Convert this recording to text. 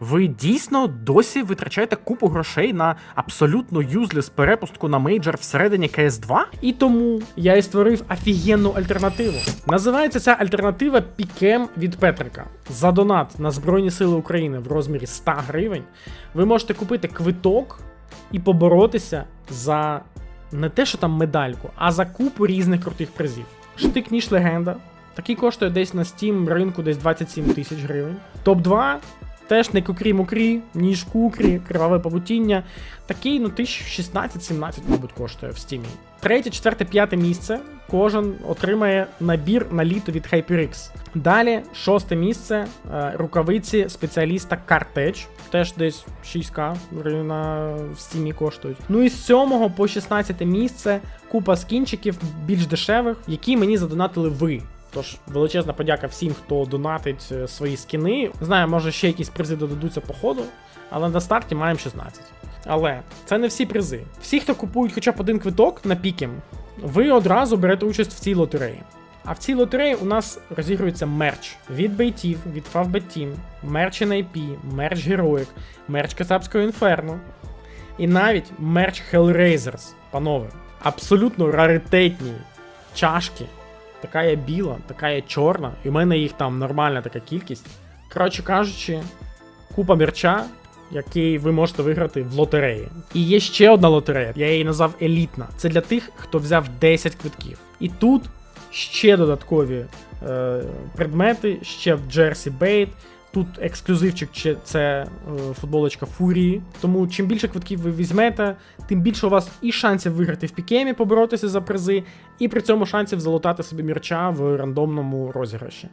Ви дійсно досі витрачаєте купу грошей на абсолютно юзлес перепустку на мейджор всередині CS2? І тому я і створив офігенну альтернативу. Називається ця альтернатива Пікем від Петрика. За донат на Збройні Сили України в розмірі 100 гривень ви можете купити квиток і поборотися за не те, що там медальку, а за купу різних крутих призів. Штик ніж легенда. Такий коштує десь на Steam ринку десь 27 тисяч гривень. Топ 2 теж не кукрі мукрі, ніж кукрі, криваве павутіння. Такий, ну, 1016-17, мабуть, коштує в стімі. Третє, четверте, п'яте місце. Кожен отримає набір на літо від HyperX. Далі, шосте місце. е, Рукавиці спеціаліста Картеч. Теж десь 6к на в стімі коштують. Ну і з 7 по 16 місце купа скінчиків більш дешевих, які мені задонатили ви. Тож величезна подяка всім, хто донатить е, свої скіни. Знаю, може ще якісь призи додадуться по ходу, але на старті маємо 16. Але це не всі призи. Всі, хто купують хоча б один квиток на пікем, ви одразу берете участь в цій лотереї. А в цій лотереї у нас розігрується мерч від бейтів, від Team, мерч NIP, мерч Heroic, мерч Кацапського Інферно і навіть мерч Hellraisers, панове. Абсолютно раритетні чашки. Така є біла, така є чорна, і в мене їх там нормальна така кількість. Коротше кажучи, купа мерча, який ви можете виграти в лотереї. І є ще одна лотерея, я її назвав елітна. Це для тих, хто взяв 10 квитків. І тут ще додаткові е, предмети, ще в Джерсі Бейт. Тут ексклюзивчик чи це е, футболочка Фурії. Тому чим більше квитків ви візьмете, тим більше у вас і шансів виграти в пікемі, поборотися за призи, і при цьому шансів залутати собі мірча в рандомному розіграші.